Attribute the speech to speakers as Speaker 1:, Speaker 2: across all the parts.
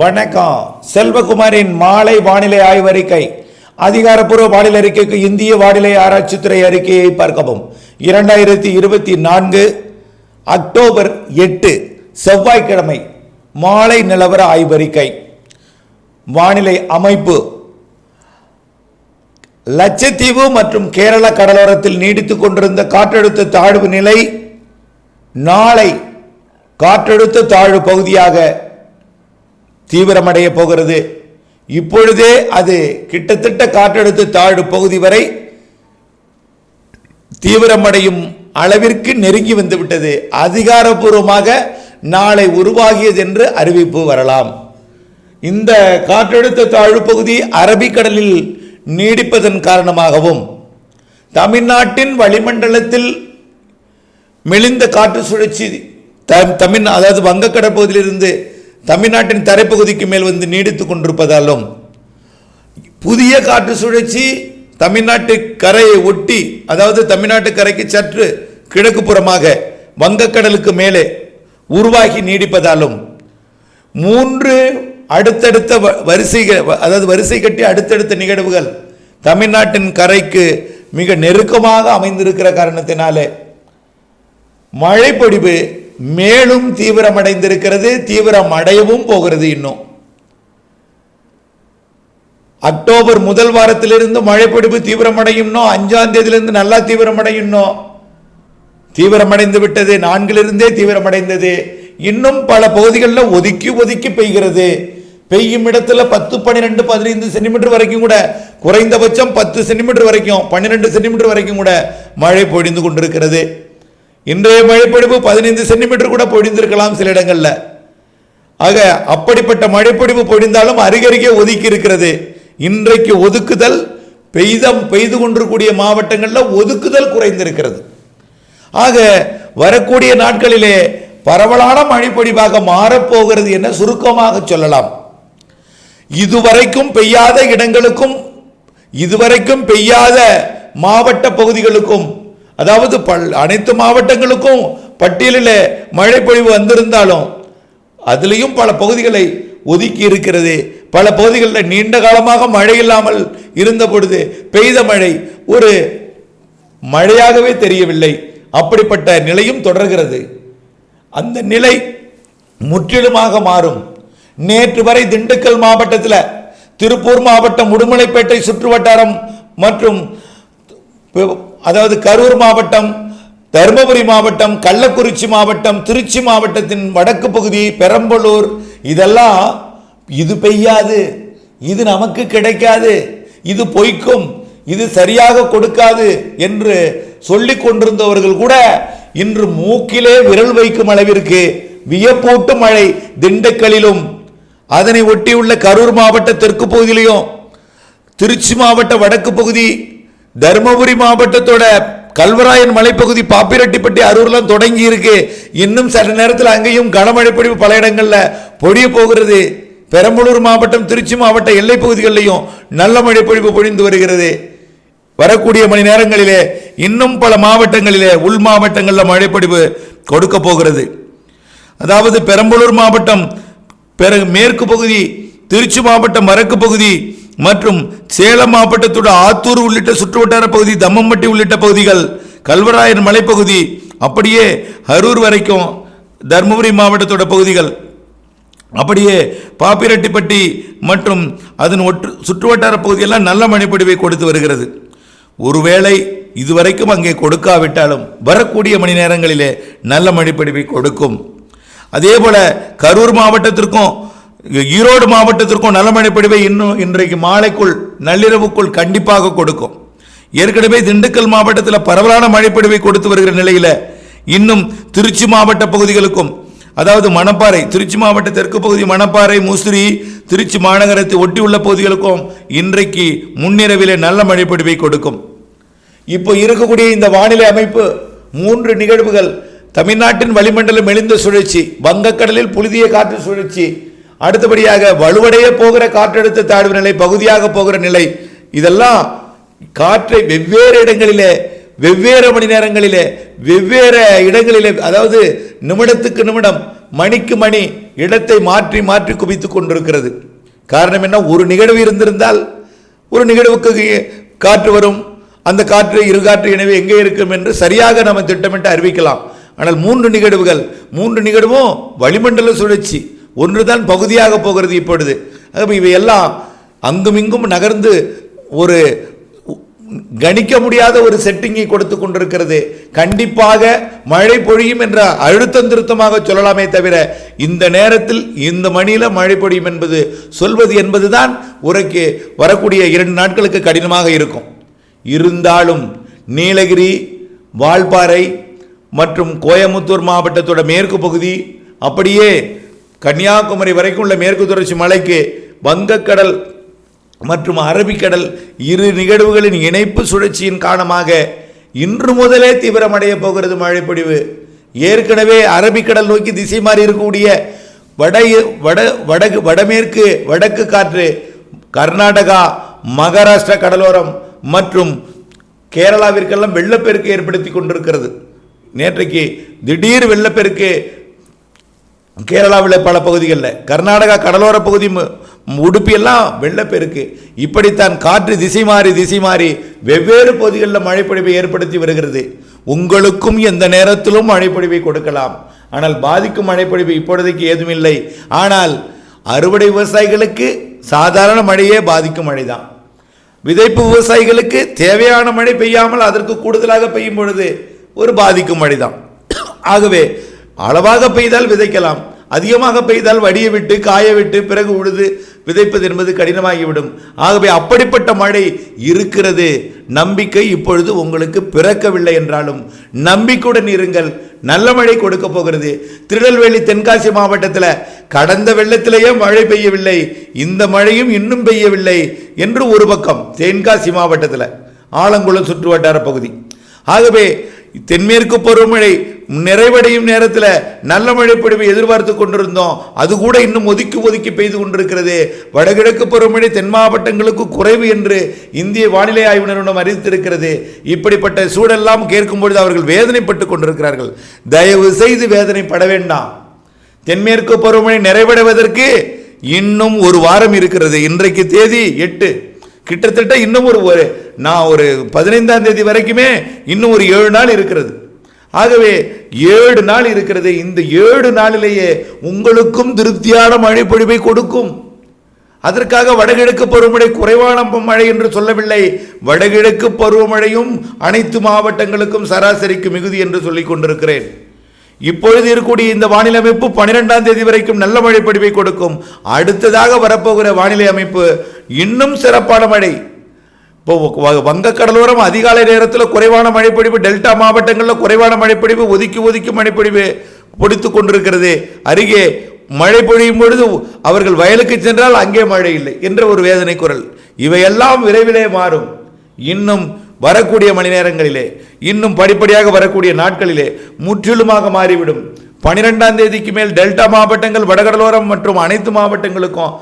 Speaker 1: வணக்கம். செல்வகுமாரின் மாலை வானிலை ஆய்வறிக்கை. அதிகாரப்பூர்வ வானிலை அறிக்கைக்கு இந்திய வானிலை ஆராய்ச்சித்துறை அறிக்கையை பார்க்கவும். இரண்டாயிரத்தி இருபத்தி நான்கு அக்டோபர் எட்டு செவ்வாய்க்கிழமை மாலை நிலவர ஆய்வறிக்கை. வானிலை அமைப்பு. லட்சத்தீவு மற்றும் கேரள கடலோரத்தில் நீடித்துக் கொண்டிருந்த காற்றழுத்த தாழ்வு நிலை நாளை காற்றழுத்த தாழ்வு பகுதியாக தீவிரமடைய போகிறது. இப்பொழுதே அது கிட்டத்தட்ட காற்றழுத்த தாழ்வு பகுதி வரை தீவிரமடையும் அளவிற்கு நெருங்கி வந்துவிட்டது. அதிகாரப்பூர்வமாக நாளை உருவாகியது என்று அறிவிப்பு வரலாம். இந்த காற்றழுத்த தாழ்வு பகுதி அரபிக்கடலில் நீடிப்பதன் காரணமாகவும் தமிழ்நாட்டின் வளிமண்டலத்தில் மெலிந்த காற்று சுழற்சி தமிழ் அதாவது வங்கக்கடற்பகுதியிலிருந்து தமிழ்நாட்டின் தரைப்பகுதிக்கு மேல் வந்து நீடித்துக் கொண்டிருப்பதாலும் புதிய காற்று சுழற்சி தமிழ்நாட்டு கரையை ஒட்டி அதாவது தமிழ்நாட்டு கரைக்கு சற்று கிழக்கு புறமாக வங்கக்கடலுக்கு மேலே உருவாகி நீடிப்பதாலும் மூன்று அடுத்தடுத்த வ- வரிசைகள் வ- அதாவது வரிசை கட்டி அடுத்தடுத்த நிகழ்வுகள் தமிழ்நாட்டின் கரைக்கு மிக நெருக்கமாக அமைந்திருக்கிற காரணத்தினாலே மழை பொழிவு மேலும் தீவிரமடைந்திருக்கிறது தீவிரம் அடையவும் போகிறது இன்னும். அக்டோபர் முதல் வாரத்திலிருந்து மழை பொழிவு தீவிரமடையும்னோ அஞ்சாம் தேதியிலிருந்து நல்லா தீவிரமடையும்னோ தீவிரமடைந்து விட்டது நான்கிலிருந்தே தீவிரமடைந்தது. இன்னும் பல பகுதிகளில் ஒதுக்கி ஒதுக்கி பெய்கிறது. பெய்யும் இடத்துல பத்து பன்னிரெண்டு பதினைந்து சென்டிமீட்டர் வரைக்கும் கூட குறைந்தபட்சம் பத்து சென்டிமீட்டர் வரைக்கும் பன்னிரெண்டு சென்டிமீட்டர் வரைக்கும் கூட மழை பொழிந்து கொண்டிருக்கிறது. இன்றைய மழைப்பொழிவு பதினைந்து சென்டிமீட்டர் கூட பொழிந்திருக்கலாம் சில இடங்களில். ஆக அப்படிப்பட்ட மழைப்பொழிவு பொழிந்தாலும் அருகருகே ஒதுக்கி இருக்கிறது. இன்றைக்கு ஒதுக்குதல் பெய்தம் பெய்து கொண்டிருக்கூடிய மாவட்டங்களில் ஒதுக்குதல் குறைந்திருக்கிறது. ஆக வரக்கூடிய நாட்களிலே பரவலான மழைப்பொழிவாக மாறப்போகிறது என சுருக்கமாக சொல்லலாம். இதுவரைக்கும் பெய்யாத இடங்களுக்கும் இதுவரைக்கும் பெய்யாத மாவட்ட பகுதிகளுக்கும் அதாவது பல் அனைத்து மாவட்டங்களுக்கும் பட்டியலில் மழைப்பொழிவு வந்திருந்தாலும் அதுலேயும் பல பகுதிகளை ஒதுக்கி இருக்கிறது. பல பகுதிகளில் நீண்ட காலமாக மழை இல்லாமல் இருந்த பொழுது பெய்த மழை ஒரு மழையாகவே தெரியவில்லை. அப்படிப்பட்ட நிலையும் தொடர்கிறது. அந்த நிலை முற்றிலுமாக மாறும். நேற்று வரை திண்டுக்கல் மாவட்டத்தில் திருப்பூர் மாவட்டம் உடுமலைப்பேட்டை சுற்றுவட்டாரம் மற்றும் அதாவது கரூர் மாவட்டம் தருமபுரி மாவட்டம் கள்ளக்குறிச்சி மாவட்டம் திருச்சி மாவட்டத்தின் வடக்கு பகுதி பெரம்பலூர் இதெல்லாம் இது பெய்யாது. இது நமக்கு கிடைக்காது. இது பொய்க்கும். இது சரியாக கொடுக்காது என்று சொல்லி கொண்டிருந்தவர்கள் கூட இன்று மூக்கிலே விரல் வைக்கும் அளவிற்கு வியப்பூட்டு மழை திண்டுக்கலிலும் அதனை ஒட்டியுள்ள கரூர் மாவட்ட தெற்கு பகுதியிலையும் திருச்சி மாவட்ட வடக்கு பகுதி தருமபுரி மாவட்டத்தோட கல்வராயன் மலைப்பகுதி பாப்பிரெட்டிப்பட்டி அரூர்லாம் தொடங்கி இருக்கு இன்னும் சற்று நேரத்தில் அங்கேயும் கனமழை பொழிவு பல இடங்களில் பொழிய போகிறது. பெரம்பலூர் மாவட்டம் திருச்சி மாவட்ட எல்லை பகுதிகளிலையும் நல்ல மழை பொழிவு பொழிந்து வருகிறது. வரக்கூடிய மணி நேரங்களிலே இன்னும் பல மாவட்டங்களிலே உள் மாவட்டங்களில் மழைப்பொழிவு கொடுக்க போகிறது. அதாவது பெரம்பலூர் மாவட்டம் பெரு மேற்கு பகுதி திருச்சி மாவட்டம் வடக்கு பகுதி மற்றும் சேலம் மாவட்டத்தோட ஆத்தூர் உள்ளிட்ட சுற்றுவட்டார பகுதி தம்மம்பட்டி உள்ளிட்ட பகுதிகள் கல்வராயன் மலைப்பகுதி அப்படியே அரூர் வரைக்கும் தருமபுரி மாவட்டத்தோட பகுதிகள் அப்படியே பாப்பிரெட்டிப்பட்டி மற்றும் அதன் ஒற்று சுற்றுவட்டார பகுதியெல்லாம் நல்ல மணிப்படிவை கொடுத்து வருகிறது. ஒருவேளை இதுவரைக்கும் அங்கே கொடுக்காவிட்டாலும் வரக்கூடிய மணி நேரங்களிலே நல்ல மழைப்பொழிவை கொடுக்கும். அதே போல கரூர் மாவட்டத்திற்கும் ஈரோடு மாவட்டத்திற்கும் நல்ல மழைப்பொழிவை இன்னும் இன்றைக்கு மாலைக்குள் நள்ளிரவுக்குள் கண்டிப்பாக கொடுக்கும். ஏற்கனவே திண்டுக்கல் மாவட்டத்தில் பரவலான மழைப்படிவை கொடுத்து வருகிற நிலையில் இன்னும் திருச்சி மாவட்ட பகுதிகளுக்கும் அதாவது மணப்பாறை திருச்சி மாவட்ட தெற்கு பகுதி மணப்பாறை முசிறி திருச்சி மாநகரத்தை ஒட்டியுள்ள பகுதிகளுக்கும் இன்றைக்கு முன்னிரவிலே நல்ல மழைப்படிவை கொடுக்கும். இப்போ இருக்கக்கூடிய இந்த வானிலை அமைப்பு மூன்று நிகழ்வுகள். தமிழ்நாட்டின் வளிமண்டலம் எழுந்த சுழற்சி வங்கக்கடலில் புழுதிய காற்று சுழற்சி அடுத்தபடியாக வலுவடைய போகிற காற்றழுத்த தாழ்வு நிலை பகுதியாக போகிற நிலை இதெல்லாம் காற்றை வெவ்வேறு இடங்களிலே வெவ்வேறு மணி நேரங்களிலே வெவ்வேறு இடங்களிலே அதாவது நிமிடத்துக்கு நிமிடம் மணிக்கு மணி இடத்தை மாற்றி மாற்றி குவித்து கொண்டிருக்கிறது. காரணம் என்ன? ஒரு நிகழ்வு இருந்திருந்தால் ஒரு நிகழ்வுக்கு காற்று வரும். அந்த காற்று இருகாற்று எனவே எங்கே இருக்கும் என்று சரியாக நம்ம திட்டமிட்டு அறிவிக்கலாம். ஆனால் மூன்று நிகழ்வுகள் மூன்று நிகழ்வும் வளிமண்டல சுழற்சி. ஒன்றுதான் பகுதியாக போகிறது இப்பொழுது. இவையெல்லாம் அங்குமிங்கும் நகர்ந்து ஒரு கணிக்க முடியாத ஒரு செட்டிங்கை கொடுத்து கொண்டிருக்கிறது. கண்டிப்பாக மழை பொழியும் என்ற அழுத்தம் திருத்தமாக சொல்லலாமே தவிர இந்த நேரத்தில் இந்த மணியில் மழை பொழியும் என்பது சொல்வது என்பதுதான் உரைக்கு வரக்கூடிய இரண்டு நாட்களுக்கு கடினமாக இருக்கும். இருந்தாலும் நீலகிரி வால்பாறை மற்றும் கோயமுத்தூர் மாவட்டத்தோட மேற்கு பகுதி அப்படியே கன்னியாகுமரி வரைக்கும் உள்ள மேற்கு தொடர்ச்சி மலைக்கு வங்கக்கடல் மற்றும் அரபிக்கடல் இரு நிகழ்வுகளின் இணைப்பு சுழற்சியின் காரணமாக இன்று முதலே தீவிரமடைய போகிறது மழைப்பொழிவு. ஏற்கனவே அரபிக்கடல் நோக்கி திசை மாறி இருக்கக்கூடிய வட வட வடக்கு வடமேற்கு வடக்கு காற்று கர்நாடகா மகாராஷ்டிரா கடலோரம் மற்றும் கேரளாவிற்கெல்லாம் வெள்ளப்பெருக்கு ஏற்படுத்தி கொண்டிருக்கிறது. நேற்றைக்கு திடீர் வெள்ளப்பெருக்கு கேரளாவில் பல பகுதிகளில். கர்நாடகா கடலோர பகுதி மு- உடுப்பியெல்லாம் வெள்ளப்பெருக்கு. இப்படித்தான் காற்று திசை மாறி திசை மாறி வெவ்வேறு பகுதிகளில் மழைப்பொழிவை ஏற்படுத்தி வருகிறது. உங்களுக்கும் எந்த நேரத்திலும் மழைப்பொழிவை கொடுக்கலாம். ஆனால் பாதிக்கும் மழைப்பொழிவு இப்பொழுதைக்கு ஏதுமில்லை. ஆனால் அறுவடை விவசாயிகளுக்கு சாதாரண மழையே பாதிக்கும் மழைதான். விதைப்பு விவசாயிகளுக்கு தேவையான மழை பெய்யாமல் அதற்கு கூடுதலாக பெய்யும் பொழுது ஒரு பாதிக்கும் மழைதான். ஆகவே அளவாக பெய்தால் விதைக்கலாம். அதிகமாக பெய்தால் வடிய விட்டு காய விட்டு பிறகு உழுது விதைப்பது என்பது கடினமாகிவிடும். ஆகவே அப்படிப்பட்ட மழை இருக்கிறது. நம்பிக்கை இப்பொழுது உங்களுக்கு பிறக்கவில்லை என்றாலும் நம்பிக்கையுடன் இருங்கள். நல்ல மழை கொடுக்க போகிறது. திருநெல்வேலி தென்காசி மாவட்டத்தில் கடந்த வெள்ளத்திலேயே மழை பெய்யவில்லை. இந்த மழையும் இன்னும் பெய்யவில்லை என்று ஒரு பக்கம் தென்காசி மாவட்டத்தில் ஆலங்குளம் சுற்று வட்டார பகுதி. ஆகவே தென்மேற்கு பருவமழை நிறைவடையும் நேரத்தில் நல்ல மழை பொழிவை எதிர்பார்த்து கொண்டிருந்தோம். அது கூட இன்னும் ஒதுக்கி ஒதுக்கி பெய்து கொண்டிருக்கிறது. வடகிழக்கு பருவமழை தென் மாவட்டங்களுக்கு குறைவு என்று இந்திய வானிலை ஆய்வு நிறுவனம் அறிவித்திருக்கிறது. இப்படிப்பட்ட சூழெல்லாம் கேட்கும்பொழுது அவர்கள் வேதனைப்பட்டு கொண்டிருக்கிறார்கள். தயவு செய்து வேதனைப்பட வேண்டாம். தென்மேற்கு பருவமழை நிறைவடைவதற்கு இன்னும் ஒரு வாரம் இருக்கிறது. இன்றைக்கு தேதி எட்டு. கிட்டத்தட்ட இன்னும் ஒரு ஒரு நான் ஒரு பதினைந்தாம் தேதி வரைக்குமே இன்னும் ஒரு ஏழு நாள் இருக்கிறது. ஆகவே ஏழு நாள் இருக்கிறது. இந்த ஏழு நாளிலேயே உங்களுக்கும் திருப்தியான மழை பொழிவை கொடுக்கும். அதற்காக வடகிழக்கு பருவமழை குறைவான மழை என்று சொல்லவில்லை. வடகிழக்கு பருவமழையும் அனைத்து மாவட்டங்களுக்கும் சராசரிக்கு மிகுதி என்று சொல்லிக் கொண்டிருக்கிறேன். இப்பொழுது இருக்கக்கூடிய இந்த வானிலை அமைப்பு பனிரெண்டாம் தேதி வரைக்கும் நல்ல மழை பொழிவை கொடுக்கும். அடுத்ததாக வரப்போகிற வானிலை அமைப்பு இன்னும் சிறப்பான மழை. இப்போ வ- வங்கக்கடலோரம் அதிகாலை நேரத்தில் குறைவான மழைப்பொழிவு டெல்டா மாவட்டங்களில் குறைவான மழைப்பொழிவு ஒதுக்கி ஒதுக்கி மழைப்பொழிவு பொடித்து கொண்டிருக்கிறது. அருகே மழை பொழியும் பொழுது அவர்கள் வயலுக்கு சென்றால் அங்கே மழை இல்லை என்ற ஒரு வேதனை குரல் இவையெல்லாம் விரைவிலே மாறும். இன்னும் வரக்கூடிய மணி நேரங்களிலே இன்னும் படிப்படியாக வரக்கூடிய நாட்களிலே முற்றிலுமாக மாறிவிடும். பனிரெண்டாம் தேதிக்கு மேல் டெல்டா மாவட்டங்கள் வடகடலோரம் மற்றும் அனைத்து மாவட்டங்களுக்கும்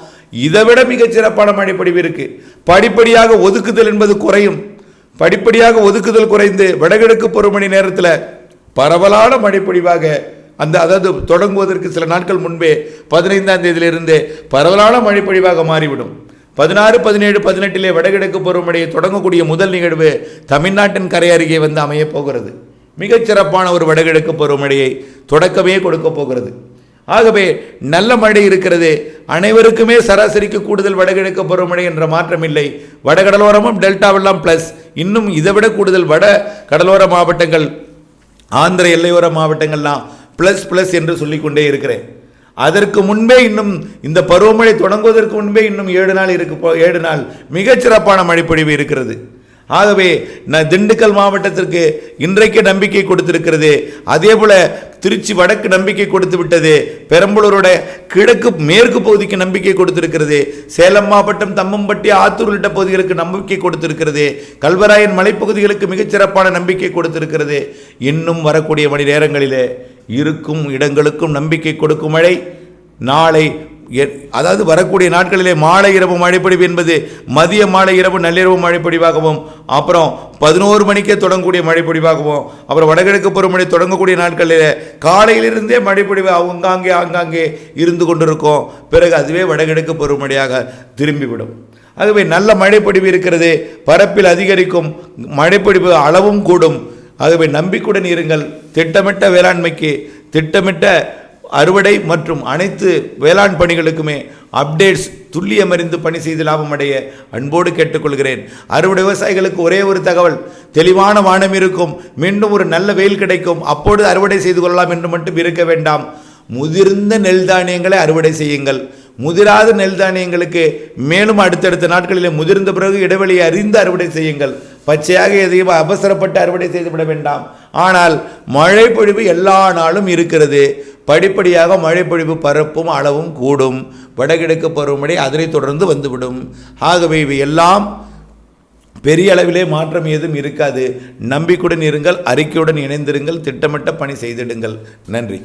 Speaker 1: இதைவிட மிகச் சிறப்பான மழைப்பொழிவு இருக்கு. படிப்படியாக ஒதுக்குதல் என்பது குறையும். படிப்படியாக ஒதுக்குதல் குறைந்து வடகிழக்கு பருவமணி நேரத்தில் பரவலான மழைப்பொழிவாக அந்த அதாவது தொடங்குவதற்கு சில நாட்கள் முன்பே பதினைந்தாம் தேதியிலிருந்தே பரவலான மழைப்பொழிவாக மாறிவிடும். பதினாறு பதினேழு பதினெட்டிலே வடகிழக்கு பருவமழையை தொடங்கக்கூடிய முதல் நிகழ்வு தமிழ்நாட்டின் கரை அருகே வந்து அமையப் போகிறது. மிகச்சிறப்பான ஒரு வடகிழக்கு பருவமழையை தொடக்கமே கொடுக்க போகிறது. ஆகவே நல்ல மழை இருக்கிறது. அனைவருக்குமே சராசரிக்கு கூடுதல் வடகிழக்கு பருவமழை என்ற மாற்றம் இல்லை. வடகடலோரமும் டெல்டாவெல்லாம் ப்ளஸ் இன்னும் இதைவிட கூடுதல் வட கடலோர மாவட்டங்கள் ஆந்திர எல்லையோர மாவட்டங்கள்லாம் ப்ளஸ் ப்ளஸ் என்று சொல்லிக்கொண்டே இருக்கிறேன். அதற்கு முன்பே இன்னும் இந்த பருவமழை தொடங்குவதற்கு முன்பே இன்னும் ஏழு நாள் இருக்கு ஏழு நாள் மிகச்சிறப்பான மழைப்பொழிவு இருக்கிறது. ஆகவே நான் திண்டுக்கல் மாவட்டத்திற்கு இன்றைக்கு நம்பிக்கை கொடுத்திருக்கிறது. அதே போல திருச்சி வடக்கு நம்பிக்கை கொடுத்து விட்டது. பெரம்பலூரோட கிழக்கு மேற்கு பகுதிக்கு நம்பிக்கை கொடுத்திருக்கிறது. சேலம் மாவட்டம் தம்மம்பட்டி ஆத்தூர் உள்ளிட்ட பகுதிகளுக்கு நம்பிக்கை கொடுத்திருக்கிறது. கல்வராயன் மலைப்பகுதிகளுக்கு மிகச்சிறப்பான நம்பிக்கை கொடுத்திருக்கிறது. இன்னும் வரக்கூடிய மணி நேரங்களிலே இருக்கும் இடங்களுக்கும் நம்பிக்கை கொடுக்கும் மழை. நாளை அதாவது வரக்கூடிய நாட்களிலே மாலை இரவு மழைப்பொழிவு என்பது மதிய மாலை இரவு நள்ளிரவு மழைப்பொழிவாகவும் அப்புறம் பதினோரு மணிக்கே தொடங்கக்கூடிய மழைப்பொழிவாகவும் அப்புறம் வடகிழக்கு பருவமழை தொடங்கக்கூடிய நாட்களில் காலையிலிருந்தே மழைப்பொழிவு அவங்காங்கே ஆங்காங்கே இருந்து கொண்டிருக்கும். பிறகு அதுவே வடகிழக்கு பருவமழையாக திரும்பிவிடும். ஆகவே நல்ல மழைப்பொழிவு இருக்கிறது. பரப்பில் அதிகரிக்கும் மழைப்பொழிவு அளவும் கூடும். ஆகவே நம்பிக்கையுடன் இருங்கள். திட்டமிட்ட வேளாண்மைக்கு திட்டமிட்ட அறுவடை மற்றும் அனைத்து வேளாண் பணிகளுக்குமே அப்டேட்ஸ் துல்லியமறிந்து பணி செய்து லாபம் அடைய அன்போடு கேட்டுக்கொள்கிறேன். அறுவடை விவசாயிகளுக்கு ஒரே ஒரு தகவல் தெளிவான வானம் இருக்கும் மீண்டும் ஒரு நல்ல வெயில் கிடைக்கும் அப்பொழுது அறுவடை செய்து கொள்ளலாம் என்று மட்டும் இருக்க வேண்டாம். முதிர்ந்த நெல் தானியங்களை அறுவடை செய்யுங்கள். முதிராத நெல் தானியங்களுக்கு மேலும் அடுத்தடுத்த நாட்களிலே முதிர்ந்த பிறகு இடைவெளியை அறிந்து அறுவடை செய்யுங்கள். பச்சையாக எதையும் அவசரப்பட்டு அறுவடை செய்துவிட வேண்டாம். ஆனால் மழை பொழிவு எல்லா நாளும் இருக்கிறது. படிப்படியாக மழை பொழிவு பரப்பும் அளவும் கூடும். வடகிழக்கு பருவமழை அதனை தொடர்ந்து வந்துவிடும். ஆகவே இவை எல்லாம் பெரிய அளவிலே மாற்றம் ஏதும் இருக்காது. நம்பிக்கையுடன் இருங்கள் அறிக்கையுடன் இணைந்திருங்கள் திட்டமிட்ட பணி செய்திடுங்கள். நன்றி.